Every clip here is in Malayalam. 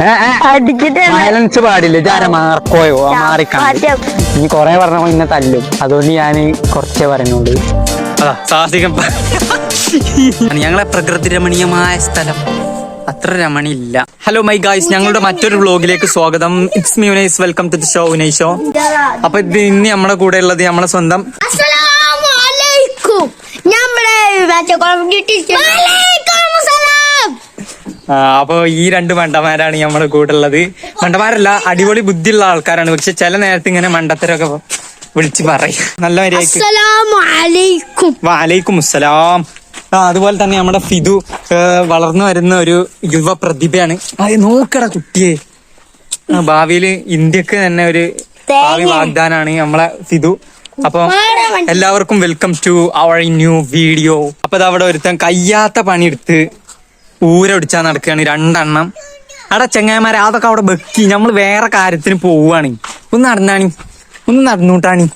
വയലൻസ് പാടില്ല? ഇതാരെ മാർക്കോയോ? ആ മാറിക്കാണ്? ഇനി കൊറേ പറഞ്ഞപ്പോ ഇന്നെ തല്ലും. അതുകൊണ്ട് ഞാൻ കുറച്ചേ പറയുന്നുണ്ട് അതാ സാഹസികം ഞങ്ങളെ പ്രകൃതി രമണീയമായ സ്ഥലം. അത്ര രമണിയില്ല. ഹലോ മൈ ഗായ്സ് ഞങ്ങളുടെ മറ്റൊരു വ്ലോഗിലേക്ക് സ്വാഗതം. It's me Unais welcome to the show Unais show അപ്പൊ ഇത് ഇന്ന് നമ്മുടെ കൂടെ ഉള്ളത് നമ്മളെ സ്വന്തം അസ്സലാമലൈക്കും നമ്മളെ മറ്റേ വലൈക്കും സലാം ആ, അപ്പൊ ഈ രണ്ട് മണ്ടന്മാരാണ് നമ്മുടെ കൂടെ ഉള്ളത് മണ്ടന്മാരല്ല അടിപൊളി ബുദ്ധിയുള്ള ആൾക്കാരാണ്. പക്ഷെ ചില നേരത്തെ ഇങ്ങനെ മണ്ടത്തരൊക്കെ വിളിച്ചു പറയും. നല്ല മര്യാദയ്ക്ക് വാലൈക്കും അസ്സലാം ആ അതുപോലെ തന്നെ നമ്മുടെ ഫിദു വളർന്നു വരുന്ന ഒരു യുവ പ്രതിഭയാണ് നോക്കട കുട്ടിയെ. ഭാവിയിൽ ഇന്ത്യയ്ക്ക് തന്നെ ഒരു ഭാവി വാഗ്ദാനാണ് നമ്മളെ ഫിദു. അപ്പൊ എല്ലാവർക്കും welcome to our new video അപ്പൊ അവിടെ ഒരുത്തൻ കയ്യാത്ത പണിയെടുത്ത് ഊരൊടിച്ചാ നടക്കുകയാണ് രണ്ടെണ്ണം. അവിടെ ചെങ്ങായിമാരെ അതൊക്കെ അവിടെ വെക്കി. നമ്മൾ വേറെ കാര്യത്തിന് പോവുകയാണ് ഒന്ന് നടന്നാണി. ഒന്ന് നടന്നൂട്ടാണി.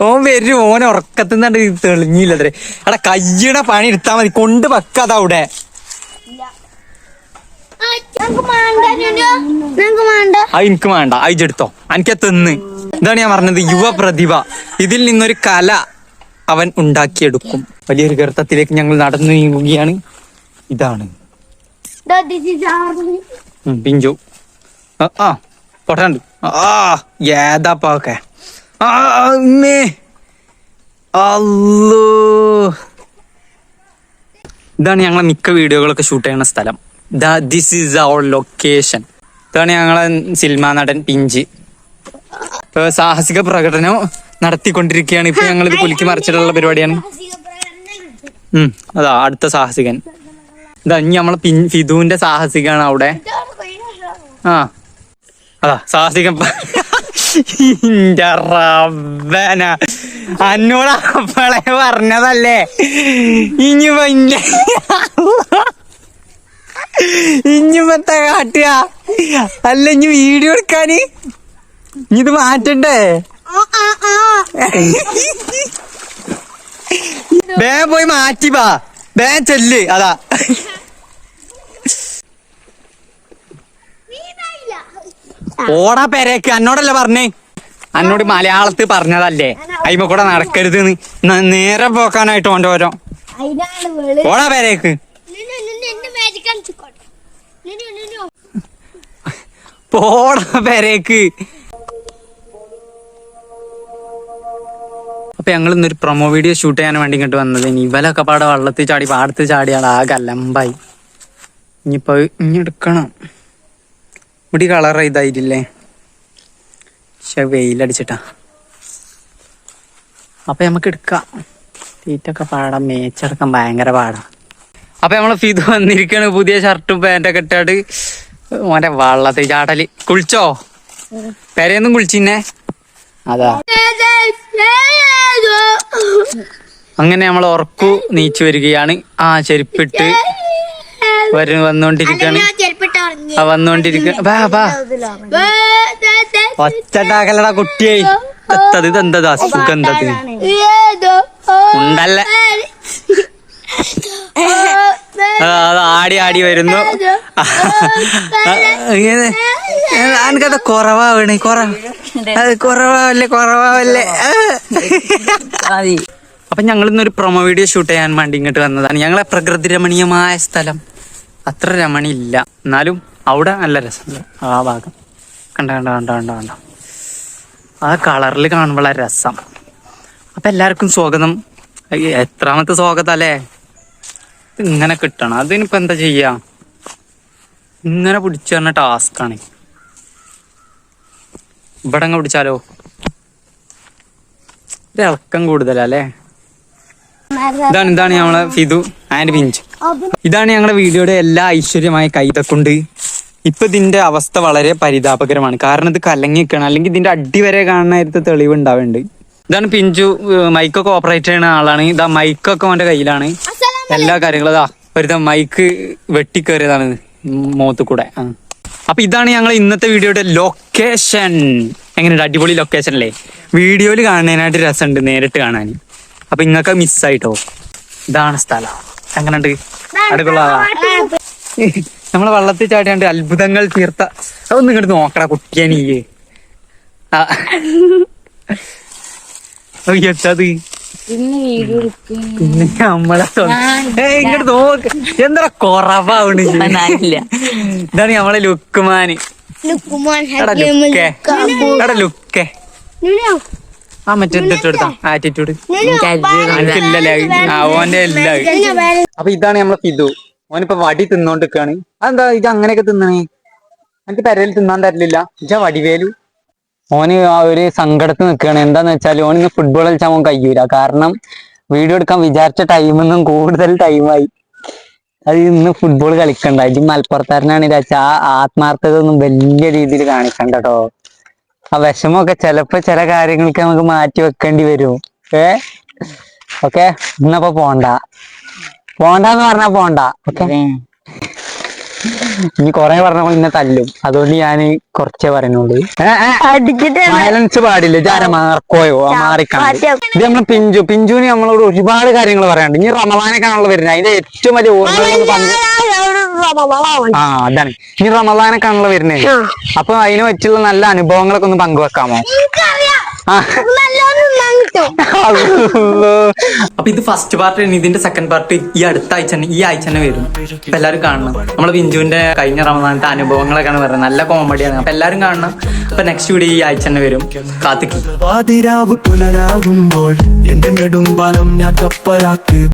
ഓൻ വരും. ഓനെ ഉറക്കത്തിന്നാണ്ട് തെളിഞ്ഞില്ലത്രേ. അവിടെ കയ്യുടെ പണി എടുത്താ മതി. കൊണ്ട് വെക്കാതെ അവിടെ. അത് എനിക്ക് വേണ്ട അയച്ചെടുത്തോ എനിക്ക് തിന്ന്. എന്താണ് ഞാൻ പറഞ്ഞത് യുവ പ്രതിഭ ഇതിൽ നിന്നൊരു കല. അവൻ ഉണ്ടാക്കിയെടുക്കും. വലിയൊരു ഗർത്തത്തിലേക്ക് ഞങ്ങൾ നടന്നു നീങ്ങുകയാണ്. ഇതാണ്. പിഞ്ചു ആ, പൊട്ടണ്ട് ആ ഏതാപ്പൊക്കെ അമ്മേ അല്ലോ ഇതാണ് ഞങ്ങളെ മിക്ക വീഡിയോകളൊക്കെ ഷൂട്ട് ചെയ്യുന്ന സ്ഥലം. ദിസ് ഈസ് അവർ ലൊക്കേഷൻ ഇതാണ് ഞങ്ങളെ സിനിമാ നടൻ പിഞ്ച്. സാഹസിക പ്രകടനം നടത്തിക്കൊണ്ടിരിക്കുകയാണ്. ഇപ്പൊ ഞങ്ങൾ ഇത് കുലുക്കി മറിച്ചിട്ടുള്ള പരിപാടിയാണ്. ഉം അതാ അടുത്ത സാഹസികൻ. ഇതാ ഇനി നമ്മളെ പിൻ ഫിദുവിന്റെ സാഹസികാണ് അവിടെ. ആ അതാ സാഹസികൻ അന്നോടെ റബ്ബന അന്നോട് അപ്പളെ പറഞ്ഞതല്ലേ? ഇനി പിന്നെ ഇനിമത്തെ കാട്ടുക. അല്ല ഇനി വീഡിയോ എടുക്കാന്? ഇനി ഇത് മാറ്റണ്ടേ? ബേ പോയി മാറ്റി വാ ബേ ചെല്ല് അതാ. ഓടാ പെരേക്ക് എന്നോടല്ലേ പറഞ്ഞേ? അന്നോട് മലയാളത്തിൽ പറഞ്ഞതല്ലേ? അയിമ കൂടെ നടക്കരുത് നേരെ പോക്കാനായിട്ട് ഓന്റെ ഓരോ. ഓടാ പെരേക്ക്. പോടാ പെരേക്ക്. അപ്പൊ ഞങ്ങൾ ഇന്നൊരു പ്രൊമോ വീഡിയോ ഷൂട്ട് ചെയ്യാൻ വേണ്ടി ഇങ്ങോട്ട് വന്നത്. ഇനി ഇവലൊക്കെ പാടെ വള്ളത്തിൽ ചാടി പാടത്ത് ചാടിയാണ് ആകെ അലമ്പായി. ഇനിയിപ്പോ ഇനി എടുക്കണം. മുടി കളർ ഇതായിട്ടില്ലേ പക്ഷെ വെയിലടിച്ചിട്ടാ. അപ്പൊ നമുക്ക് എടുക്കാം. തീറ്റൊക്കെ പാടാം മേച്ചെടുക്കാൻ ഭയങ്കര പാടാ. അപ്പൊ നമ്മളെ ഫിത് വന്നിരിക്കണ് പുതിയ ഷർട്ടും പാന്റൊക്കെ ഇട്ടാട് മോനെ വള്ളത്തിൽ ചാടൽ. കുളിച്ചോ? പെരയൊന്നും കുളിച്ചിന്നെ? അതാ. അങ്ങനെ നമ്മൾ ഉറക്കു നീച്ചു വരികയാണ്. ആ ചെരുപ്പിട്ട് വരു വന്നോണ്ടിരിക്കാണ് ആ വന്നുകൊണ്ടിരിക്ക ബാ ബാ ഒച്ചട്ടാക്കലടാ കുട്ടിയെ. എത്തത് ഇതെന്തതാ? സുഗന്ധത് ഉണ്ടല്ല? ആടി ആടി വരുന്നു. ഇങ്ങനെ. എനിക്കത് കുറവാണ് കുറവ് അത് കുറവാവല്ലേ കുറവാവല്ലേ. അപ്പൊ ഞങ്ങൾ ഇന്നൊരു പ്രൊമോ വീഡിയോ ഷൂട്ട് ചെയ്യാൻ വേണ്ടി ഇങ്ങോട്ട് വന്നതാണ്. ഞങ്ങളെ പ്രകൃതി രമണീയമായ സ്ഥലം. അത്ര രമണിയില്ല. എന്നാലും അവിടെ നല്ല രസമുണ്ട്. ആ ഭാഗം. കണ്ട കണ്ട കണ്ട കണ്ട കണ്ട. ആ കളറിൽ കാണുമ്പോഴാ രസം. അപ്പൊ എല്ലാവർക്കും സ്വാഗതം. എത്രാമത്തെ സ്വാഗതം അല്ലേ ഇങ്ങനെ കിട്ടണം. അതിനിപ്പോ എന്താ ചെയ്യാ? ഇങ്ങനെ പിടിച്ചു പറഞ്ഞ ടാസ്ക്കാണ് ഇവിടെ പിടിച്ചാലോ? ഒരു ഇളക്കം കൂടുതലല്ലേ? ഇതാണ് ഇതാണ് നമ്മളെ ഫിതു ആൻഡ് പിഞ്ച് ഇതാണ് ഞങ്ങളുടെ വീഡിയോയുടെ എല്ലാ ഐശ്വര്യമായ കൈതക്കൊണ്ട്. ഇപ്പൊ ഇതിന്റെ അവസ്ഥ വളരെ പരിതാപകരമാണ്. കാരണം ഇത് കലങ്ങി നിൽക്കണം അല്ലെങ്കിൽ ഇതിന്റെ അടി വരെ കാണുന്ന നേരത്തെ തെളിവ് ഉണ്ടാവുന്നുണ്ട്. ഇതാണ് പിഞ്ചു മൈക്കൊക്കെ ഓപ്പറേറ്റ് ചെയ്യുന്ന ആളാണ്. ഇതാ മൈക്കൊക്കെ അവന്റെ കയ്യിലാണ്. എല്ലാ കാര്യങ്ങളും ഇതാ ഒരു മൈക്ക് വെട്ടിക്കേറിയതാണ് മുഖത്ത് കൂടെ. അപ്പൊ ഇതാണ് ഞങ്ങൾ ഇന്നത്തെ വീഡിയോയുടെ ലൊക്കേഷൻ എങ്ങനെയുണ്ട് അടിപൊളി ലൊക്കേഷൻ അല്ലേ? വീഡിയോയിൽ കാണുന്നതിനായിട്ട് രസമുണ്ട് നേരിട്ട് കാണാൻ. അപ്പൊ ഇങ്ങക്ക് മിസ്സായിട്ടോ ഇതാണ് സ്ഥലം. അങ്ങനുണ്ട് അടുക്കള നമ്മളെ വള്ളത്തിൽ ചാടിയാണ്ട് അത്ഭുതങ്ങൾ തീർത്ത. അതൊന്നും ഇങ്ങോട്ട് നോക്കടാ കുട്ടിയെ നീ. ആ. ഓ, എത്തത്? പിന്നെ നമ്മളെ ഏ ഇങ്ങോട്ട് നോക്ക്. എന്താ കൊറവാണ് ഇതാണ് നമ്മളെ ലുക്കുമാന്. ലുക്കേ. ആ മറ്റേ എടുത്താ ആറ്റിറ്റ്യൂഡ് എനിക്കില്ലല്ലേ ഓന്റെ ഇല്ല. അപ്പൊ ഇതാണ് നമ്മളെ ഫിദു. ഓനിപ്പോ വടി തിന്നോണ്ടിരിക്കാണ്. അതെന്താ ഇത് അങ്ങനെയൊക്കെ തിന്നണേ? എനിക്ക് പെരയിൽ തിന്നാൻ തരലില്ല. ഇജാ വടിവേലു. ഓന് ആ ഒരു സങ്കടത്തിൽ നിൽക്കുകയാണ് എന്താന്ന് വെച്ചാൽ ഓനിന്ന് ഫുട്ബോൾ കളിച്ചാൽ ഓൻ കഴിയൂല. കാരണം വീഡിയോ എടുക്കാൻ വിചാരിച്ച ടൈമിൽ നിന്നും കൂടുതൽ ടൈമായി അത് ഇന്ന് ഫുട്ബോൾ കളിക്കണ്ട. ഇത് മലപ്പുറത്താരനാണ് വെച്ചാൽ ആ ആത്മാർത്ഥത ഒന്നും വലിയ രീതിയിൽ കാണിക്കണ്ട കേട്ടോ ആ വിഷമമൊക്കെ ചിലപ്പോ ചില കാര്യങ്ങൾക്ക് നമുക്ക് മാറ്റി വെക്കേണ്ടി വരും. ഏ? ഓക്കെ? ഇന്നപ്പോ പോണ്ട. പോണ്ടെന്ന് പറഞ്ഞാ പോണ്ട. ഓക്കെ? ഇനി കൊറേ പറഞ്ഞപ്പോ ഇന്നെ തല്ലും. അതുകൊണ്ട് ഞാൻ കുറച്ചേ പറയുന്നുള്ളൂ വയലൻസ് പാടില്ല. ഇതാര മാർക്കോയോ? മാറിക്കാണ് ഇത് നമ്മൾ പിഞ്ചു. പിഞ്ചുവിന് നമ്മളോട് ഒരുപാട് കാര്യങ്ങൾ പറയാനുണ്ട്. ഇനി റമദാനൊക്കെയാണല്ലോ വരുന്നത്. അതിന്റെ ഏറ്റവും വലിയ ഓർമ്മ ആ അതാണ്. ഇനി റമദാനൊക്കെയാണല്ലോ വരുന്നത്. അപ്പൊ അതിനെ പറ്റിയുള്ള നല്ല അനുഭവങ്ങളൊക്കെ ഒന്ന് പങ്കുവെക്കാമോ? ആ. അപ്പൊ ഇത് ഫസ്റ്റ് പാർട്ട് ആണ്. ഇതിന്റെ സെക്കൻഡ് പാർട്ട് ഈ അടുത്ത ആഴ്ച തന്നെ ഈ ആഴ്ച തന്നെ വരും. അപ്പൊ എല്ലാവരും കാണണം. നമ്മളെ ബിഞ്ചുവിന്റെ കഴിഞ്ഞ റമദാനത്തെ അനുഭവങ്ങളൊക്കെയാണ് പറയുന്നത്. നല്ല കോമഡിയാണ് അപ്പൊ എല്ലാവരും കാണണം. അപ്പൊ നെക്സ്റ്റ് വീഡിയോ ഈ ആഴ്ച തന്നെ വരും. കാത്തിക്ക്. പാതിരാവ് പുലരാകുമ്പോൾ എന്റെ നെടുമ്പാലം ഞാൻ കപ്പലാക്ക്.